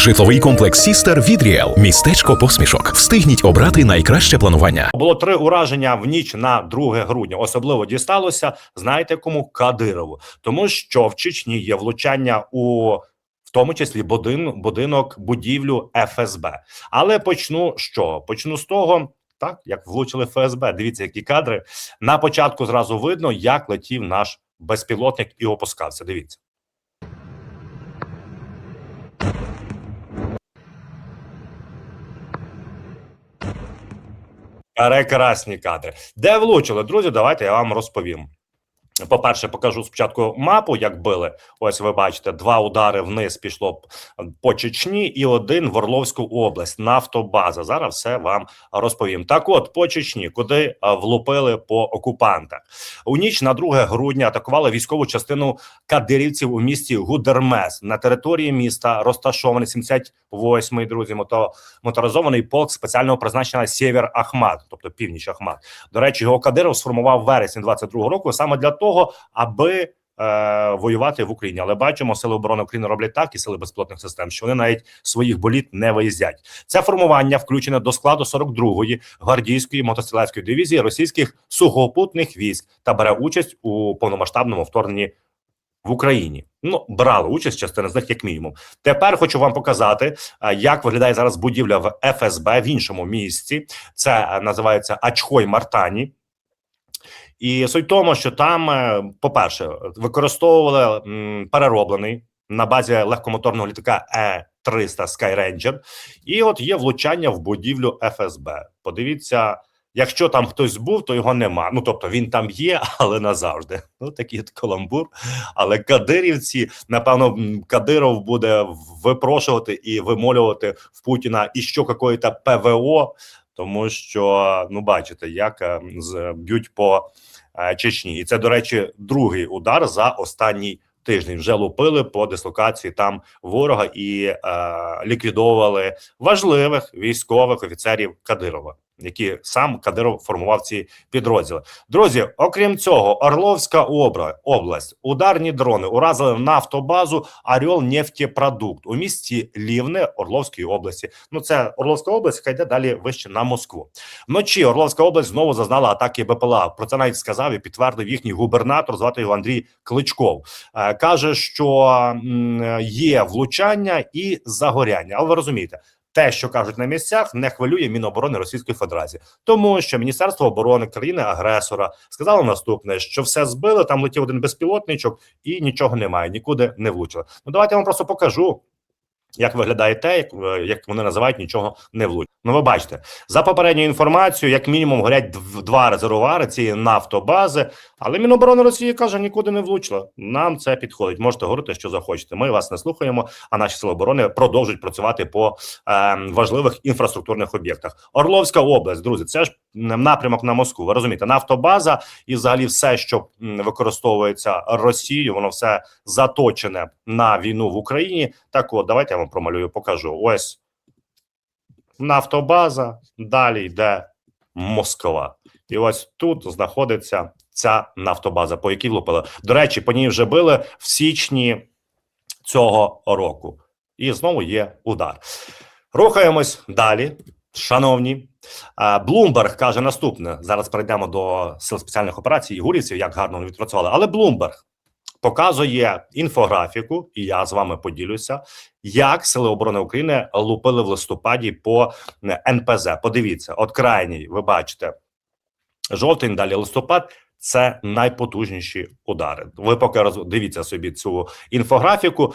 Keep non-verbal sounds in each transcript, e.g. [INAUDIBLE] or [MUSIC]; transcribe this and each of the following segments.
Житловий комплекс Сістер від Ріел. Містечко посмішок. Встигніть обрати найкраще планування. Було три ураження в ніч на 2 грудня. Особливо дісталося, знаєте кому Кадирову, тому що в Чечні є влучання у. В тому числі будин, будинок, будівлю ФСБ. Але почну що? Почну з того, так як влучили ФСБ. Дивіться, які кадри на початку зразу видно, як летів наш безпілотник і опускався. Дивіться. Прекрасні кадри. Де влучили, друзі? Давайте я вам розповім. По-перше, покажу спочатку мапу, як били. Ось ви бачите, два удари вниз пішло по Чечні, і один в Орловську область, нафтобаза. Зараз все вам розповім. Так, от по Чечні, куди влупили по окупантах у ніч на 2 грудня атакували військову частину кадирівців у місті Гудермес на території міста розташований 78-й, друзі, мото, моторизований полк спеціального призначення Сєвєр Ахмат, тобто північ Ахмат. До речі, його Кадиров сформував вересні 22-го року саме для того, аби е, воювати в Україні. Але бачимо, сили оборони України роблять так і сили безпілотних систем, що вони навіть своїх боліт не виїздять. Це формування включене до складу 42-ї гвардійської мотострілецької дивізії російських сухопутних військ та бере участь у повномасштабному вторгненні. В Україні ну брали участь частина з них, як мінімум. Тепер хочу вам показати, е, як виглядає зараз будівля в ФСБ в іншому місці. Це е, називається Ачхой Мартані. І суть тому, що там, е, по-перше, використовували перероблений на базі легкомоторного літака Е-300 Skyranger, і от є влучання в будівлю ФСБ. Подивіться, якщо там хтось був, то його нема. Ну тобто він там є, [LAUGHS] але назавжди. Ну такий от каламбур. Але кадирівці, напевно, Кадиров буде випрошувати і вимолювати в Путіна і що какое-то ПВО. Тому що ну бачите, як е, б'ють по е, Чечні, і це до речі, другий удар за останній тиждень. Вже лупили по дислокації там ворога і е, ліквідовували важливих військових офіцерів Кадирова, які сам Кадиров формував ці підрозділи. Друзі, окрім цього, Орловська область, ударні дрони уразили нафтобазу Орел нефтепродукт у місті Лівне Орловської області. Ну це Орловська область, яка йде далі вище на Москву. Вночі Орловська область знову зазнала атаки БПЛА. Про це навіть сказав і підтвердив їхній губернатор. Звати його Андрій Кличков. Е, каже, що є влучання і загоряння. Але ви розумієте. Те, що кажуть на місцях, не хвилює Міноборони Російської Федерації, тому що Міністерство оборони країни-агресора сказало наступне: що все збили, там летів один безпілотничок, і нічого немає, нікуди не влучили. Ну давайте я вам просто покажу, як виглядає те, як, е, як вони називають нічого не влучили. Ну, ви бачите, за попередньою інформацією, як мінімум горять дв- два резервуари цієї нафтобази, але Міноборони Росії каже, нікуди не влучила. Нам це підходить. Можете говорити, що захочете. Ми вас не слухаємо. А наші сили оборони продовжують працювати по е, важливих інфраструктурних об'єктах. Орловська область, друзі, це ж напрямок на Москву. Ви розумієте, нафтобаза і взагалі все, що використовується Росією, воно все заточене на війну в Україні. Так, от давайте я вам промалюю, покажу. Ось нафтобаза, далі йде Москва. І ось тут знаходиться ця нафтобаза, по якій влупили. До речі, по ній вже били в січні цього року. І знову є удар. Rухаємось далі. Шановні, Блумберг каже наступне: зараз перейдемо до сил спеціальних операцій і гурівців, як гарно вони відпрацювали. Але Блумберг показує інфографіку, і я з вами поділюся, як сили оборони України лупили в листопаді по е, НПЗ. Подивіться, от крайній, ви бачите, жовтень, далі листопад. Це найпотужніші удари. Ви поки роз... дивіться собі цю інфографіку.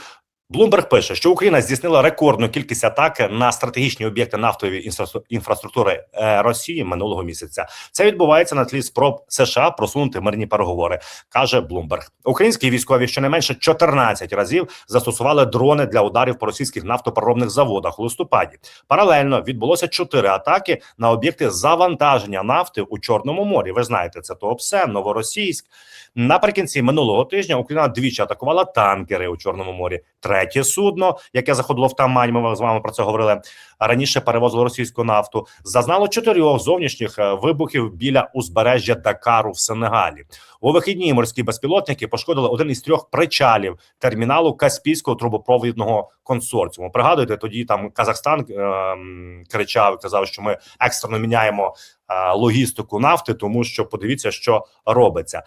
Блумберг пише, що Україна здійснила рекордну кількість атак на стратегічні об'єкти нафтової інфраструктури е, Росії минулого місяця. Це відбувається на тлі спроб США просунути мирні переговори, каже Блумберг. Українські військові щонайменше 14 разів застосували дрони для ударів по російських нафтопереробних заводах у листопаді. Паралельно відбулося чотири атаки на об'єкти завантаження нафти у Чорному морі. Ви знаєте, це Туапсе, Новоросійськ. Наприкінці минулого тижня Україна двічі атакувала танкери у Чорному морі. Третє судно, яке заходило в Тамань. Ми з вами про це говорили. Раніше перевозило російську нафту. Зазнало чотирьох зовнішніх е, вибухів біля узбережжя Дакару в Сенегалі. У вихідні морські безпілотники пошкодили один із трьох причалів терміналу Каспійського трубопровідного консорціуму. Пригадуєте, тоді там Казахстан е, кричав, казав, що ми екстрено міняємо е, логістику нафти, тому що подивіться, що робиться.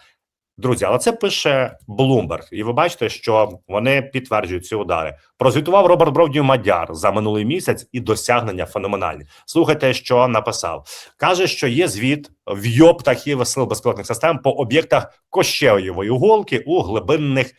Друзі, але це пише Bloomberg, і ви бачите, що вони підтверджують ці удари. Прозвітував Роберт Бровдів Мадяр за минулий місяць і досягнення феноменальні. Слухайте, що написав. Каже, що є звіт вйоб птахів сил безпілотних систем по об'єктах Кощеєвої голки у глибинних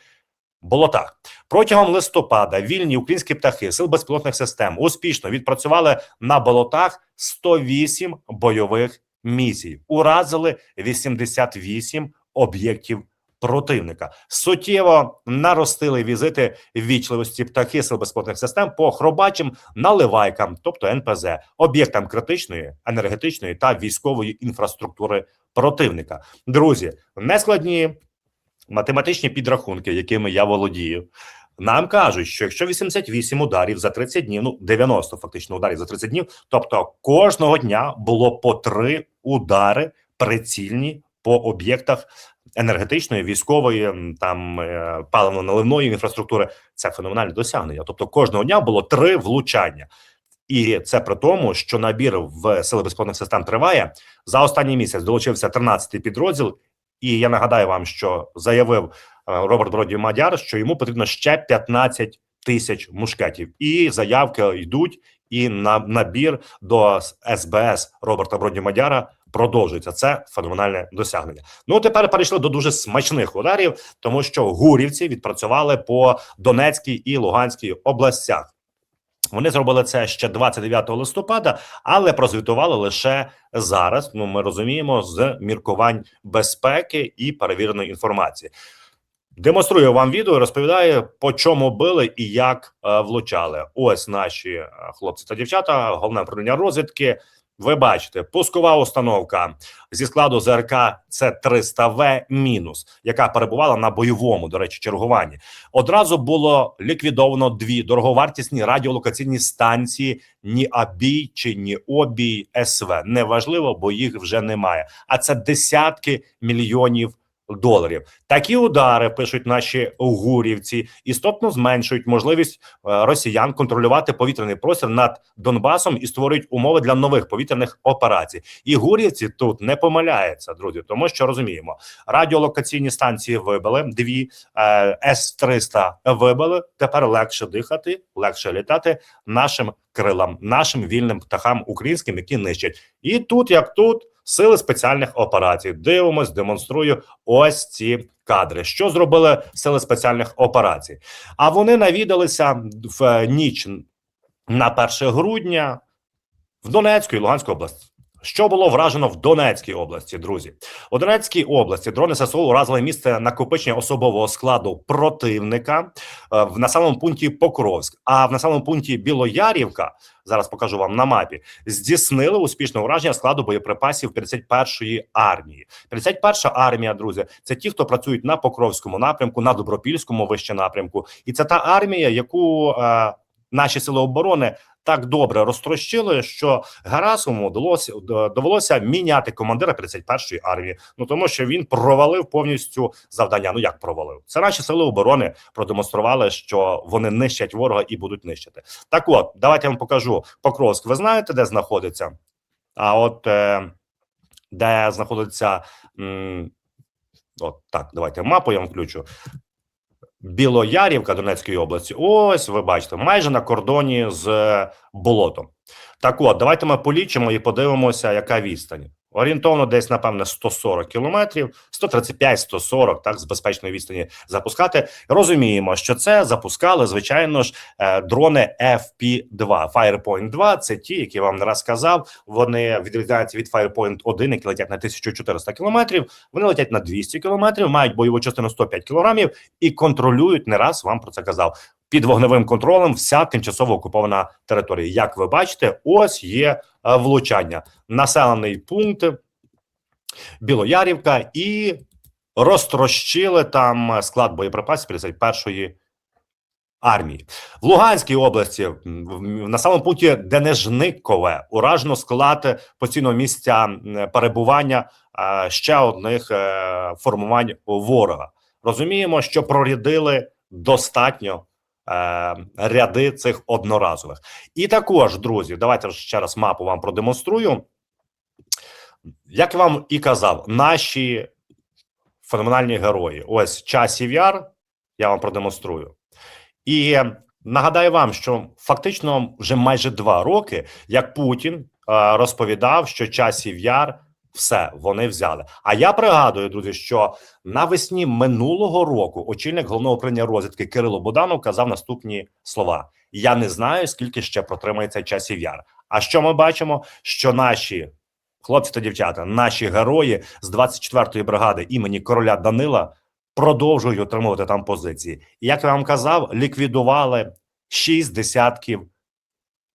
болотах. Протягом листопада вільні українські птахи сил безпілотних систем успішно відпрацювали на болотах 108 бойових місій, уразили 88 об'єктів противника. Суттєво наростили візити ввічливості птахи сил безпілотних систем по хробачим наливайкам, тобто НПЗ, об'єктам критичної, енергетичної та військової інфраструктури противника. Друзі, нескладні математичні підрахунки, якими я володію. Нам кажуть, що якщо 88 ударів за 30 днів, ну 90 фактично ударів за 30 днів, тобто кожного дня було по три удари прицільні по об'єктах енергетичної, військової, там е, паливно-наливної інфраструктури. Це феноменальне досягнення. Тобто кожного дня було три влучання. І це при тому, що набір в сили безпілотних систем триває за останній місяць. Долучився 13-й підрозділ, і я нагадаю вам, що заявив е, Роберт Броді Мадяр, що йому потрібно ще 15 тисяч мушкетів, і заявки йдуть. І на набір до СБС Роберта Броді Мадяра продовжується. Це феноменальне досягнення. Ну тепер перейшли до дуже смачних ударів, тому що гурівці відпрацювали по Донецькій і Луганській областях. Вони зробили це ще 29 листопада, але прозвітували лише зараз. Ну ми розуміємо з міркувань безпеки і перевіреної інформації. Демонструю вам відео, і розповідаю, по чому били і як е, влучали. Ось наші е, хлопці та дівчата, головне управління розвідки. Ви бачите, пускова установка зі складу ЗРК це 300 В мінус, яка перебувала на бойовому, до речі, чергуванні. Одразу було ліквідовано дві дороговартісні радіолокаційні станції ні Абій чи ні Обій СВ. Неважливо, бо їх вже немає. А це десятки мільйонів доларів. Такі удари пишуть наші гурівці, істотно зменшують можливість е, росіян контролювати повітряний простір над Донбасом і створюють умови для нових повітряних операцій. І гурівці тут не помиляються, друзі, тому що розуміємо, радіолокаційні станції вибили дві е, с 300 вибили. Тепер легше дихати, легше літати нашим крилам, нашим вільним птахам українським, які нищать. І тут, як тут. Сили спеціальних операцій дивимось, демонструю ось ці кадри. Що зробили сили спеціальних операцій? А вони навідалися в е, ніч на 1 грудня в Донецьку і Луганську область. Що було вражено в Донецькій області, друзі? У Донецькій області дрони ССО уразили місце накопичення особового складу противника е, в населеному пункті Покровськ. А в населеному пункті Білоярівка зараз покажу вам на мапі. Здійснили успішне ураження складу боєприпасів 51-ї армії. 51-ша армія, друзі, це ті, хто працюють на Покровському напрямку, на Добропільському вище напрямку, і це та армія, яку е, наші сили оборони так добре розтрощили, що Герасиму довелося довелося міняти командира 51-ї армії. Ну тому що він провалив повністю завдання. Ну як провалив? Це наші сили оборони продемонстрували, що вони нищать ворога і будуть нищити. Так, от давайте я вам покажу Покровськ. Ви знаєте, де знаходиться? А от е, де знаходиться м, от так, давайте мапу я вам включу. Білоярівка Донецької області. Ось ви бачите, майже на кордоні з болотом. Так от, давайте ми полічимо і подивимося, яка відстань. Орієнтовно десь, напевне, 140 кілометрів, 135-140, так, з безпечної відстані запускати. Розуміємо, що це запускали, звичайно ж, е, дрони FP2. Firepoint 2 – це ті, які вам не раз сказав. Вони відрізняються від Firepoint 1, які летять на 1400 кілометрів. Вони летять на 200 кілометрів, мають бойову частину 105 кілограмів і контролюють, не раз вам про це казав, під вогневим контролем вся тимчасово окупована територія. Як ви бачите, ось є е, влучання. Населений пункт Білоярівка і розтрощили там склад боєприпасів 51-ї армії. В Луганській області, на самому пункті Денежникове, уражено склад постійного місця перебування е, ще одних е, формувань ворога. Розуміємо, що прорядили достатньо ряди цих одноразових. І також, друзі, давайте ще раз мапу вам продемонструю. Як вам і казав, наші феноменальні герої. Ось часів яр, я вам продемонструю. І нагадаю вам, що фактично вже майже два роки, як Путін е, розповідав, що часів яр все вони взяли. А я пригадую, друзі, що навесні минулого року очільник головного управління розвідки Кирило Буданов казав наступні слова: Я не знаю, скільки ще протримається часів яр. А що ми бачимо? Що наші хлопці та дівчата, наші герої з 24-ї бригади імені короля Данила продовжують отримувати там позиції. І як я вам казав, ліквідували шість десятків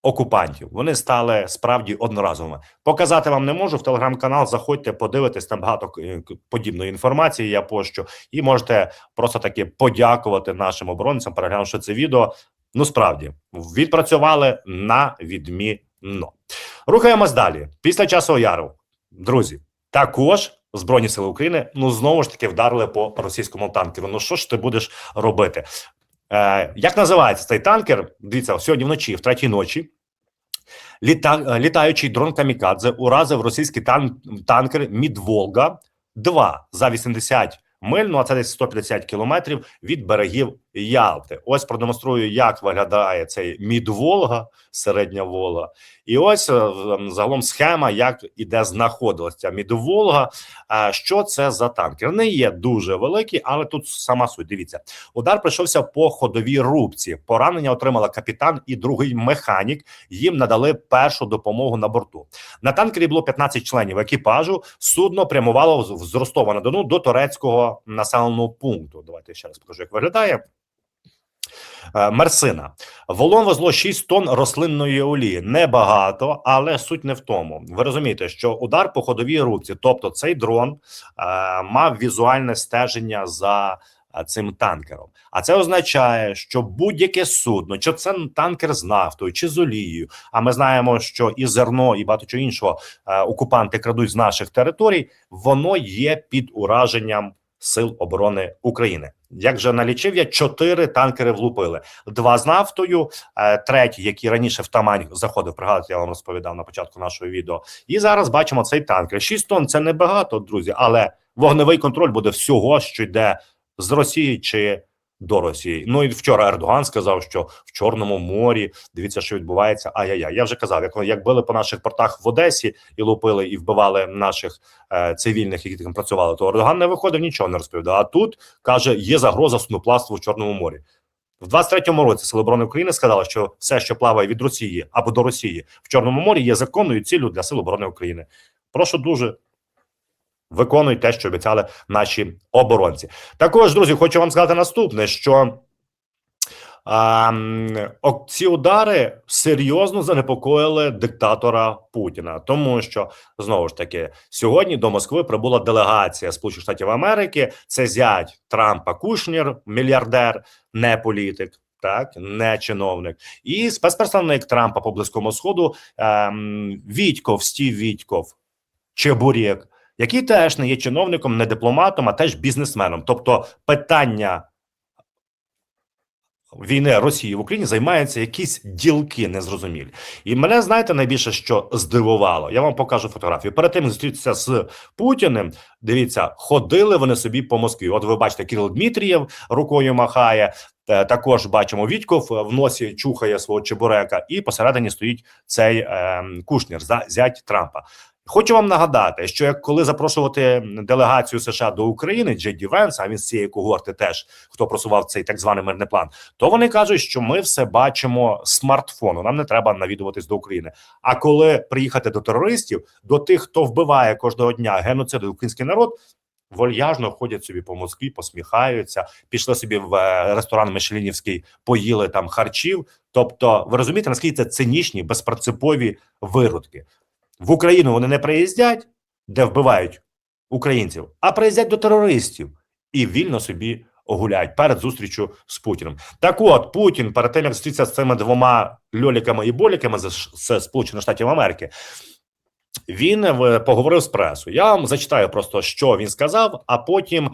окупантів. Вони стали справді одноразовими. Показати вам не можу. В телеграм-канал заходьте, подивитесь там багато е, подібної інформації. Я пощу, і можете просто таки подякувати нашим оборонцям, переглянувши це відео. Ну справді відпрацювали на відмінно. Рухаємось далі. Після часу яру, друзі, також Збройні сили України ну знову ж таки вдарили по російському танкеру. Ну що ж ти будеш робити? Е, як називається цей танкер? Дивіться, сьогодні вночі, в третій ночі. Літа, е, літаючий дрон Камікадзе уразив російський тан, танкер Мідволга 2 за 80 миль, ну а це десь 150 кілометрів від берегів Ялти. Ось продемонструю, як виглядає цей Мідволга, середня Волга. І ось е, загалом схема, як і де знаходилася ця Мідволга. Е, Що це за танкер? Не є дуже великий, але тут сама суть. Дивіться, удар прийшовся по ходовій рубці. Поранення отримала капітан і другий механік. Їм надали першу допомогу на борту. На танкері було 15 членів екіпажу. Судно прямувало з Ростова на Дону до турецького населеного пункту. Давайте ще раз покажу, як виглядає. Е, Мерсина. Волон везло 6 тонн рослинної олії. Небагато, але суть не в тому. Ви розумієте, що удар по ходовій рубці, тобто цей дрон е, мав візуальне стеження за е, цим танкером. А це означає, що будь-яке судно, чи це танкер з нафтою, чи з олією. А ми знаємо, що і зерно, і багато чого іншого окупанти крадуть з наших територій. Воно є під ураженням сил оборони України. Як вже налічив я чотири танкери влупили: два з нафтою, е, третій, який раніше в Тамань заходив. Пригадати я вам розповідав на початку нашого відео. І зараз бачимо цей танкер. 6 тонн це небагато, друзі, але вогневий контроль буде всього, що йде з Росії чи до Росії. Ну і вчора Ердоган сказав, що в Чорному морі дивіться, що відбувається. Ай-яй-яй. Я вже казав, як, як били по наших портах в Одесі і лупили і вбивали наших е, цивільних, які там працювали, то Ердоган не виходив, нічого не розповідав. А тут каже, є загроза судноплавству в Чорному морі. В 23-му році Сили оборони України сказали, що все, що плаває від Росії або до Росії в Чорному морі, є законною ціллю для Сил оборони України. Прошу дуже. Виконують те, що обіцяли наші оборонці. Також, друзі, хочу вам сказати наступне: що а, ці удари серйозно занепокоїли диктатора Путіна, тому що знову ж таки сьогодні до Москви прибула делегація Сполучених Штатів Америки. Це зять Трампа Кушнір, мільярдер, не політик. Так, не чиновник, і спецпредставник Трампа по близькому сходу ем, Вітьков, Стів Вітьков, Чебурєк, який теж не є чиновником, не дипломатом, а теж бізнесменом. Тобто питання війни Росії в Україні займаються якісь ділки незрозумілі. І мене знаєте найбільше, що здивувало. Я вам покажу фотографію. Перед тим як зустрітися з Путіним. Дивіться, ходили вони собі по Москві. От ви бачите, Кирил Дмитрієв рукою махає. Е, Також бачимо Вітьков в носі чухає свого чебурека, і посередині стоїть цей е, Кушнір, зять Трампа. Хочу вам нагадати, що як коли запрошувати делегацію США до України, Джей Ді Венс, а він з цієї когорти теж хто просував цей так званий мирний план, то вони кажуть, що ми все бачимо смартфону. Нам не треба навідуватись до України. А коли приїхати до терористів, до тих, хто вбиває кожного дня геноцидує український народ. Вольяжно ходять собі по Москві, посміхаються, пішли собі в е, ресторан Мишелінівський, поїли там харчів. Тобто, ви розумієте, наскільки це цинічні, безпринципові виродки в Україну. Вони не приїздять, де вбивають українців, а приїздять до терористів і вільно собі гуляють перед зустрічю з Путіним. Так от Путін перед тим як зустрітися з цими двома льоліками і боліками з, Сполучених Штатів Америки. Він е, поговорив з пресою. Я вам зачитаю просто, що він сказав, а потім е,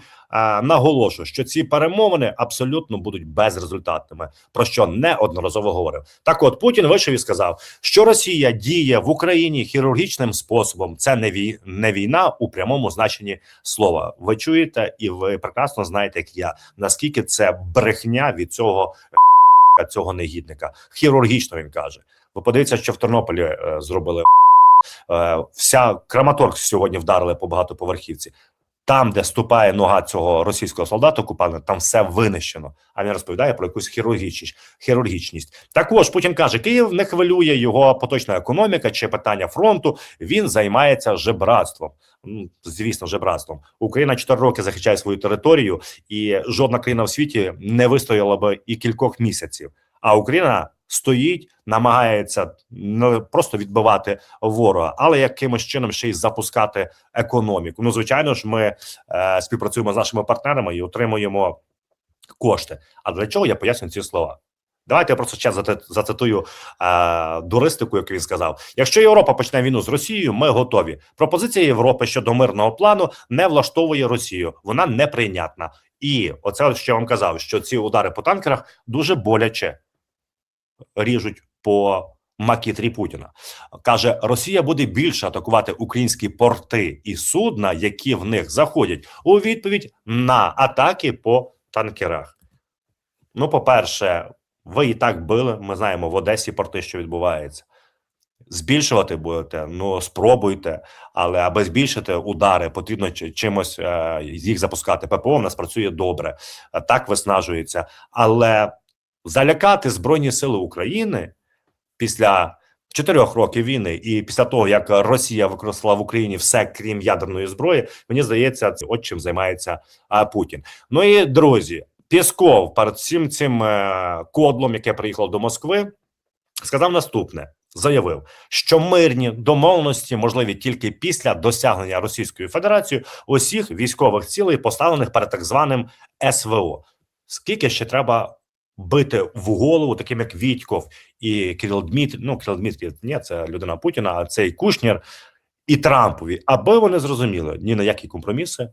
наголошу, що ці перемовини абсолютно будуть безрезультатними, про що неодноразово говорив. Так, от Путін вийшов і сказав, що Росія діє в Україні хірургічним способом. Це не вій, не війна у прямому значенні слова. Ви чуєте, і ви прекрасно знаєте, як я наскільки це брехня від цього цього негідника. Хірургічно він каже. Ви подивіться, що в Тернополі е, зробили. Е, вся Краматорськ сьогодні вдарили по багатоповерхівці. Там, де ступає нога цього російського солдата окупанта, там все винищено. А він розповідає про якусь хірургічність. хірургічність. Також Путін каже, Київ не хвилює його поточна економіка чи питання фронту. Він займається жебратством. Ну, Звісно, жебратством. Україна 4 роки захищає свою територію, і жодна країна в світі не вистояла би і кількох місяців. А Україна стоїть, намагається не просто відбивати ворога, але якимось чином ще й запускати економіку. Ну, звичайно ж, ми е, співпрацюємо з нашими партнерами і отримуємо кошти. А для чого я пояснюю ці слова? Давайте я просто ще зацитую е, дуристику, яку він сказав: якщо Європа почне війну з Росією, ми готові. Пропозиція Європи щодо мирного плану не влаштовує Росію. Вона неприйнятна. І оце що я вам казав, що ці удари по танкерах дуже боляче ріжуть по макітрі Путіна. Каже, Росія буде більше атакувати українські порти і судна, які в них заходять, у відповідь на атаки по танкерах. Ну, по-перше, ви і так били. Ми знаємо в Одесі порти, що відбувається. Збільшувати будете, ну спробуйте, але аби збільшити удари, потрібно чимось е, їх запускати. ППО в нас працює добре, е, так виснажується. Але залякати Збройні Сили України після чотирьох років війни і після того, як Росія використала в Україні все крім ядерної зброї, мені здається, це от чим займається Путін. Ну і друзі, Пєсков перед всім цим е, кодлом, яке приїхало до Москви, сказав наступне: заявив, що мирні домовленості можливі тільки після досягнення Російською Федерацією усіх військових цілей, поставлених перед так званим СВО. Скільки ще треба бити в голову, таким як Вітьков і Кирил Дмитрій, ну Кирил Дмитрій, ні, це людина Путіна, а цей Кушнір і Трампові, аби вони зрозуміли, ні на які компроміси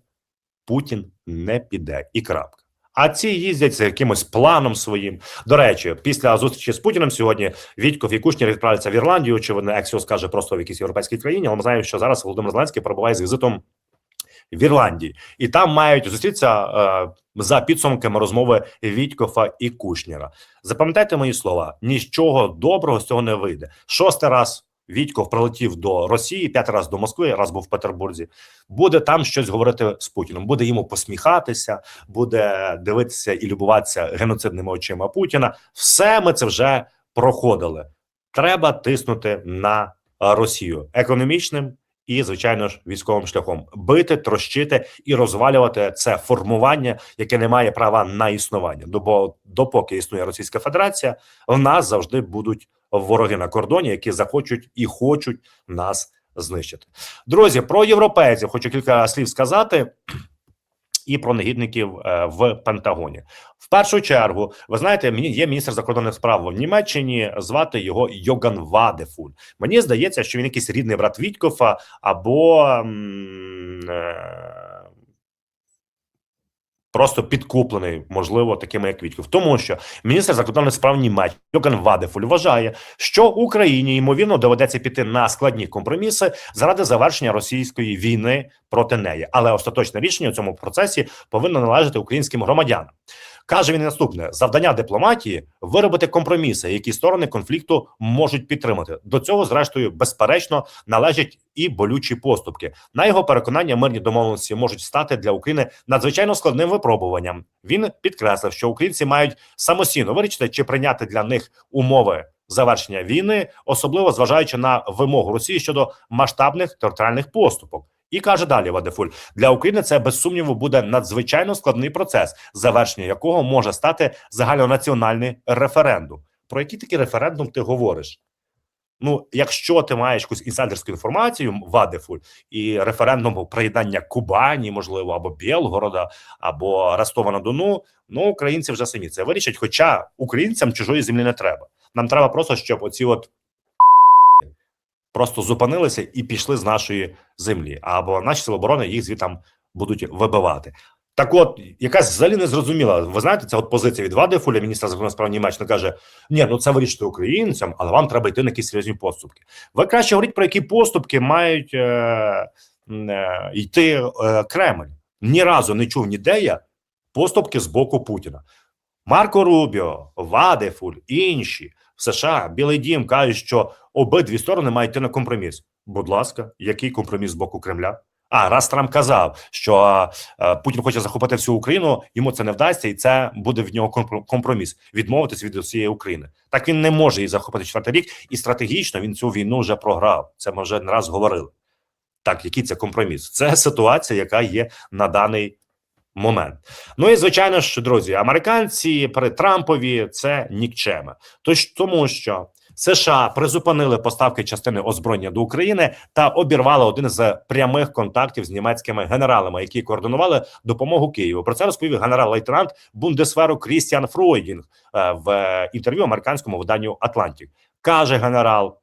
Путін не піде і крапка. А ці їздять за якимось планом своїм. До речі, після зустрічі з Путіним сьогодні Вітьков і Кушнір відправляться в Ірландію. Очевидно, Ексіо скаже просто в якійсь європейській країні. Але ми знаємо, що зараз Володимир Зеленський перебуває з візитом в Ірландії, і там мають зустрітися е, за підсумками розмови Вітькофа і Кушніра. Запам'ятайте мої слова: нічого доброго з цього не вийде. Шостий раз Вітьков прилетів до Росії, п'ятий раз до Москви, раз був в Петербурзі. Буде там щось говорити з Путіним, буде йому посміхатися, буде дивитися і любуватися геноцидними очима Путіна. Все ми це вже проходили. Треба тиснути на Росію економічним і, звичайно ж, військовим шляхом бити, трощити і розвалювати це формування, яке не має права на існування. До- Бо допоки існує Російська Федерація, в нас завжди будуть вороги на кордоні, які захочуть і хочуть нас знищити. Друзі, про європейців хочу кілька слів сказати. І про негідників е, в Пентагоні. В першу чергу, ви знаєте, мені є міністр закордонних справ в Німеччині. Звати його Йоган Вадефуль. Мені здається, що він якийсь рідний брат Вітькофа або м, е, просто підкуплений, можливо, такими як Вітьков. Тому що міністр закордонних справ Німеччини Йоган Вадефуль вважає, що Україні ймовірно доведеться піти на складні компроміси заради завершення російської війни проти неї. Але остаточне рішення у цьому процесі повинно належати українським громадянам. Каже він наступне: завдання дипломатії виробити компроміси, які сторони конфлікту можуть підтримати. До цього, зрештою, безперечно, належать і болючі поступки. На його переконання, мирні домовленості можуть стати для України надзвичайно складним випробуванням. Він підкреслив, що українці мають самостійно вирішити, чи прийняти для них умови завершення війни, особливо зважаючи на вимогу Росії щодо масштабних територіальних поступок. І каже далі Вадефуль для України це без сумніву буде надзвичайно складний процес, завершення якого може стати загальнонаціональний референдум. Про який такий референдум ти говориш? Ну, якщо ти маєш якусь інсайдерську інформацію, Вадефуль, і референдум приєднання Кубані, можливо, або Білгорода, або Ростова на Дону, ну українці вже самі це вирішать. Хоча українцям чужої землі не треба. Нам треба просто, щоб оці от просто зупинилися і пішли з нашої землі, або наші сили оборони їх звідтам будуть вибивати. Так, от якась взагалі не зрозуміла. Ви знаєте, це от позиція від Вадефуля, міністра закордонних справ Німеччини, каже: ні, ну це вирішити українцям, але вам треба йти на якісь серйозні поступки. Ви краще говоріть про які поступки мають е, е, йти е, Кремль. Ні разу не чув ніде я поступки з боку Путіна. Марко Рубіо, Вадефуль, інші в США, Білий Дім кажуть, що обидві сторони мають йти на компроміс. Будь ласка, який компроміс з боку Кремля? А раз Трамп казав, що Путін хоче захопити всю Україну, йому це не вдасться, і це буде в нього компро- компроміс відмовитись від усієї України. Так він не може її захопити четвертий рік, і стратегічно він цю війну вже програв. Це ми вже не раз говорили. Так, який це компроміс? Це ситуація, яка є на даний момент. Ну і звичайно ж, друзі, американці при Трампові це нікчеми. Тож тому, що США призупинили поставки частини озброєння до України та обірвали один з прямих контактів з німецькими генералами, які координували допомогу Києву. Про це розповів генерал-лейтенант Бундесверу Крістіан Фройдінг е, в інтерв'ю американському виданню Атлантик. каже генерал,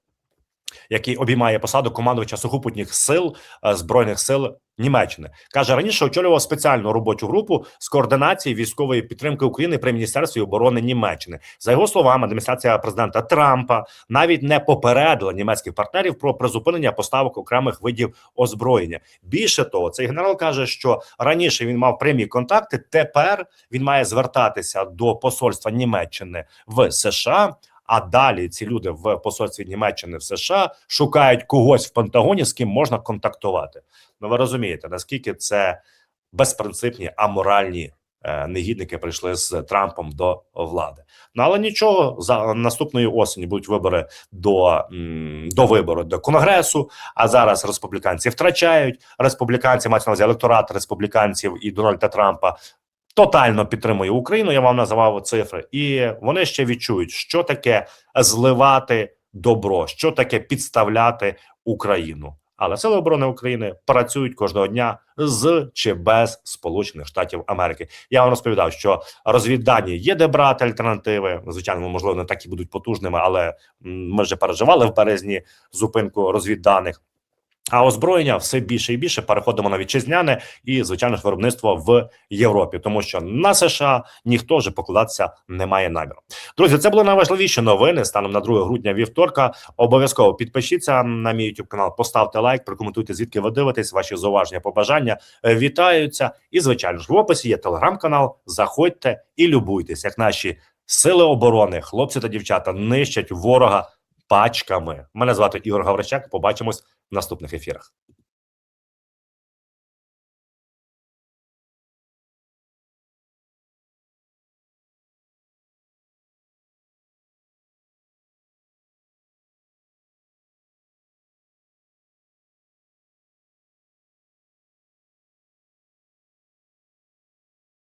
який обіймає посаду командувача сухопутніх сил е, збройних сил Німеччини. каже раніше очолював спеціальну робочу групу з координації військової підтримки України при міністерстві оборони Німеччини. За його словами, адміністрація президента Трампа навіть не попередила німецьких партнерів про призупинення поставок окремих видів озброєння. Більше того, цей генерал каже, що раніше він мав прямі контакти. Тепер він має звертатися до посольства Німеччини в США. А далі ці люди в посольстві Німеччини в США шукають когось в Пентагоні, з ким можна контактувати. Ну ви розумієте, наскільки це безпринципні, аморальні е, негідники прийшли з Трампом до влади. Ну але нічого, за наступної осені будуть вибори до, до вибору до конгресу. А зараз республіканці втрачають. Республіканці мають на увазі електорат республіканців і Дональда Трампа. Тотально підтримує Україну. Я вам називав цифри, і вони ще відчують, що таке зливати добро, що таке підставляти Україну. Але сили оборони України працюють кожного дня з чи без Сполучених Штатів Америки. Я вам розповідав, що розвіддані є де брати альтернативи. Звичайно, можливо, не так і будуть потужними, але ми вже переживали в березні зупинку розвідданих. А озброєння все більше і більше переходимо на вітчизняне і звичайно ж виробництво в Європі, тому що на США ніхто вже покладатися не має наміру. Друзі, це були найважливіші новини станом на 2 грудня вівторка. Обов'язково підпишіться на мій YouTube канал, поставте лайк, прокоментуйте звідки ви дивитесь. Ваші зауваження, побажання е, вітаються. І звичайно ж в описі є телеграм-канал. Заходьте і любуйтесь, як наші сили оборони, хлопці та дівчата нищать ворога пачками. Мене звати Ігор Гаврищак. Побачимось в наступних ефірах.